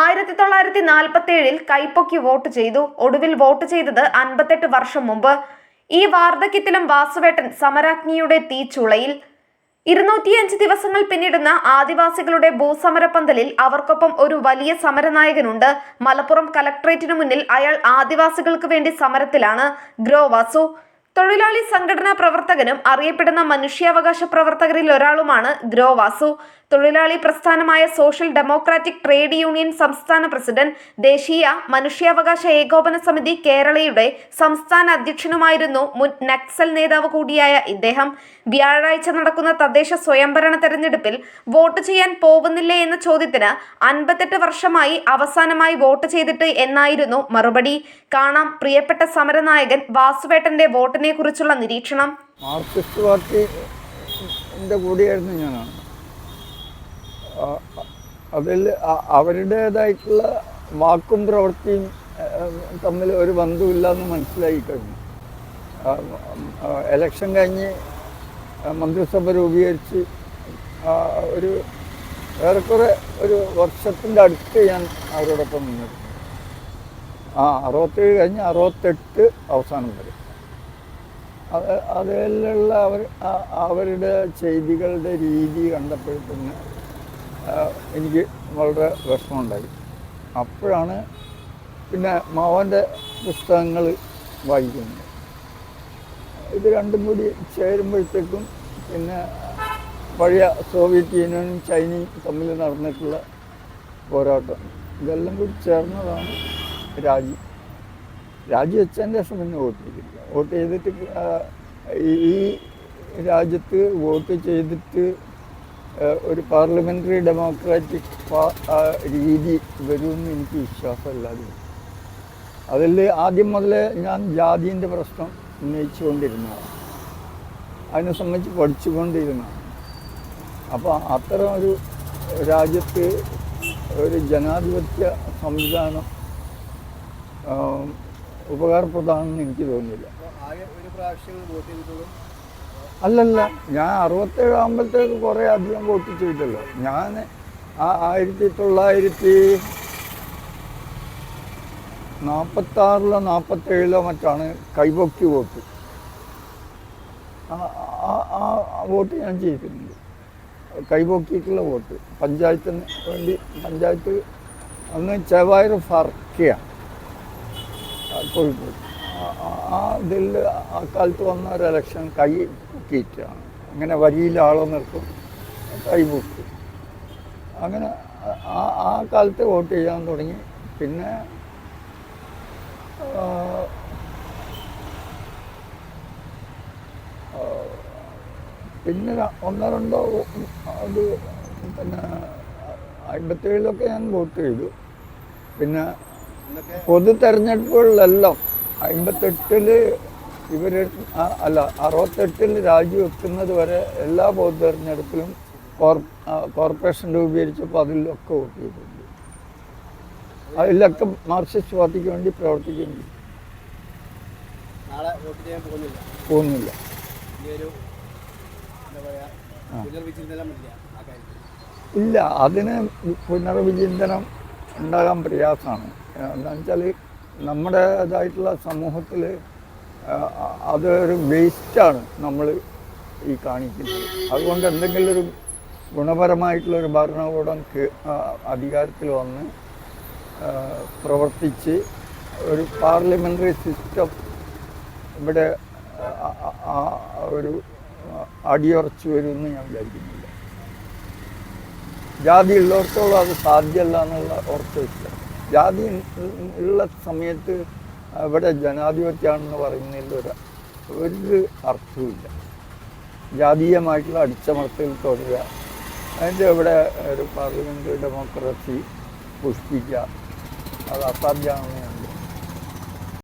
ആയിരത്തി തൊള്ളായിരത്തി നാൽപ്പത്തി ഏഴിൽ കൈപ്പൊക്കി വോട്ട് ചെയ്തു. ഒടുവിൽ വോട്ട് ചെയ്തത് അൻപത്തെട്ട് വർഷം മുമ്പ്. ഈ വാർദ്ധക്യത്തിലും വാസുവേട്ടൻ സമരാജ്ഞിയുടെ തീച്ചുളയിൽ. ഇരുന്നൂറ്റിയഞ്ച് ദിവസങ്ങൾ പിന്നിടുന്ന ആദിവാസികളുടെ ഭൂസമരപ്പന്തലിൽ അവർക്കൊപ്പം ഒരു വലിയ സമരനായകനുണ്ട്. മലപ്പുറം കലക്ട്രേറ്റിനു മുന്നിൽ അയാൾ ആദിവാസികൾക്ക് വേണ്ടി സമരത്തിലാണ്. ഗ്രോ വാസു തൊഴിലാളി സംഘടനാ പ്രവർത്തകനും അറിയപ്പെടുന്ന മനുഷ്യാവകാശ പ്രവർത്തകരിൽ ഒരാളുമാണ് ഗ്രോ വാസു തൊഴിലാളി പ്രസ്ഥാനമായ സോഷ്യൽ ഡെമോക്രാറ്റിക് ട്രേഡ് യൂണിയൻ സംസ്ഥാന പ്രസിഡന്റ് ദേശീയ മനുഷ്യാവകാശ ഏകോപന സമിതി കേരളയുടെ സംസ്ഥാന അധ്യക്ഷനുമായിരുന്നു മുൻ നക്സൽ നേതാവ് കൂടിയായ ഇദ്ദേഹം. വ്യാഴാഴ്ച നടക്കുന്ന തദ്ദേശ സ്വയംഭരണ തെരഞ്ഞെടുപ്പിൽ വോട്ട് ചെയ്യാൻ പോകുന്നില്ലേ എന്ന ചോദ്യത്തിന് അൻപത്തെട്ട് വർഷമായി അവസാനമായി വോട്ട് ചെയ്തിട്ട് എന്നായിരുന്നു മറുപടി. കാണാം. പ്രിയപ്പെട്ട സമരനായകൻ വാസുവേട്ടന്റെ വോട്ടിനെ കുറിച്ചുള്ള നിരീക്ഷണം? മാർക്സിസ്റ്റ് പാർട്ടിന്റെ കൂടിയായിരുന്നു ഞാനാണ്. അതിൽ അവരുടേതായിട്ടുള്ള വാക്കും പ്രവൃത്തിയും തമ്മിൽ ഒരു ബന്ധമില്ല എന്ന് മനസ്സിലായി കഴിഞ്ഞു. എലക്ഷൻ കഴിഞ്ഞ് മന്ത്രിസഭ രൂപീകരിച്ച് ഒരു ഏറെക്കുറെ ഒരു വർഷത്തിന്റെ അടുത്ത് ഞാൻ അവരോടൊപ്പം നിന്നിരുന്നു. ആ അറുപത്തേഴ് കഴിഞ്ഞ് അറുപത്തെട്ട് അവസാനം വരെ. അതിലുള്ള അവർ അവരുടെ ചെയ്തികളുടെ രീതി കണ്ടപ്പോഴത്തേന് എനിക്ക് വളരെ വിഷമമുണ്ടായി. അപ്പോഴാണ് പിന്നെ മാവന്റെ പുസ്തകങ്ങൾ വായിക്കുന്നത്. ഇത് രണ്ടും കൂടി ചേരുമ്പോഴത്തേക്കും പിന്നെ പഴയ സോവിയറ്റ് യൂണിയനും ചൈനയും തമ്മിൽ നടന്നിട്ടുള്ള പോരാട്ടം. ഇതെല്ലാം കൂടി ചേർന്നതാണ് രാജി രാജിവെച്ചതിന്റെ ശേഷം പിന്നെ വോട്ട് ചെയ്തിട്ടില്ല. വോട്ട് ചെയ്തിട്ട് ഈ- രാജ്യത്ത് വോട്ട് ചെയ്തിട്ട് ഒരു പാർലമെന്ററി ഡെമോക്രാറ്റിക് രീതി വരുമെന്ന് എനിക്ക് വിശ്വാസമില്ലാതെ. അതിൽ ആദ്യം മുതലേ ഞാൻ ജാതിന്റെ പ്രശ്നം ഉന്നയിച്ചുകൊണ്ടിരുന്നതാണ്. അതിനെ സംബന്ധിച്ച് പഠിച്ചുകൊണ്ടിരുന്നതാണ്. അപ്പോൾ അത്തരം ഒരു രാജ്യത്ത് ഒരു ജനാധിപത്യ സംവിധാനം ഉപകാരപ്രദമാണെന്ന് എനിക്ക് തോന്നുന്നില്ല അല്ലല്ല ഞാൻ അറുപത്തേഴ് ആകുമ്പോഴത്തേക്ക് കുറേ അധികം വോട്ട് ചെയ്തല്ലോ. ഞാൻ ആ ആയിരത്തി തൊള്ളായിരത്തി നാൽപ്പത്താറിലോ നാൽപ്പത്തേഴിലോ മറ്റാണ് കൈപൊക്കി വോട്ട്. ആ- വോട്ട് ഞാൻ ചെയ്തിട്ടുണ്ട്. കൈപൊക്കിയിട്ടുള്ള വോട്ട്. പഞ്ചായത്തിന് വേണ്ടി പഞ്ചായത്ത് അന്ന് ചെവായൂർ ഫർക്കിയാണ് കോഴിക്കോട്. ആ- ഇതിൽ ആ കാലത്ത് വന്ന ഒരു ഇലക്ഷൻ കൈ പൊക്കിയിട്ടാണ്. അങ്ങനെ വരിയിൽ ആളെ നിർത്തും കൈ പൊക്കി. അങ്ങനെ ആ ആ കാലത്ത് വോട്ട് ചെയ്യാൻ തുടങ്ങി. പിന്നെ പിന്നെ ഒന്നോ രണ്ടോ അത് പിന്നെ അമ്പത്തേഴിലൊക്കെ ഞാൻ വോട്ട് ചെയ്തു. പിന്നെ പൊതു തെരഞ്ഞെടുപ്പുകളിലെല്ലാം അമ്പത്തെട്ടിൽ ഇവർ അല്ല അറുപത്തെട്ടിൽ രാജിവെക്കുന്നത് വരെ എല്ലാ പൊതു തെരഞ്ഞെടുപ്പിലും കോർപ്പറേഷൻ രൂപീകരിച്ചപ്പോൾ അതിലൊക്കെ വോട്ട് ചെയ്തിട്ടുണ്ട്. അതിലൊക്കെ മാർക്സിസ്റ്റ് പാർട്ടിക്ക് വേണ്ടി പ്രവർത്തിക്കുന്നു പോകുന്നില്ല. ഇല്ല അതിന് പുനർവിചിന്തനം ഉണ്ടാകാൻ പ്രയാസമാണ്. എന്താണെന്ന് വെച്ചാൽ നമ്മുടേതായിട്ടുള്ള സമൂഹത്തിൽ അതൊരു വേസ്റ്റാണ് നമ്മൾ ഈ കാണിക്കുന്നത്. അതുകൊണ്ട് എന്തെങ്കിലും ഒരു ഗുണപരമായിട്ടുള്ളൊരു ഭരണകൂടം അധികാരത്തിൽ വന്ന് പ്രവർത്തിച്ച് ഒരു പാർലമെന്ററി സിസ്റ്റം ഇവിടെ ഒരു അടിയുറച്ചു വരുമെന്ന് ഞാൻ വിചാരിക്കുന്നില്ല. ജാതി ഉള്ളിടത്തോളം അത് സാധ്യമല്ല എന്നുള്ള ഉറച്ചു വിശ്വാസം ജാതി ഉള്ള സമയത്ത് ഇവിടെ ജനാധിപത്യമാണെന്ന് പറയുന്നതിൽ ഒരു ഒരു അർത്ഥവുമില്ല ജാതീയമായിട്ടുള്ള അടിച്ചമർത്തൽ തുടരുക. അതിന്റെ ഇവിടെ ഒരു പാർലമെന്ററി ഡെമോക്രസി പുഷ്പിക്കുക അത് അസാധ്യമാണെന്ന്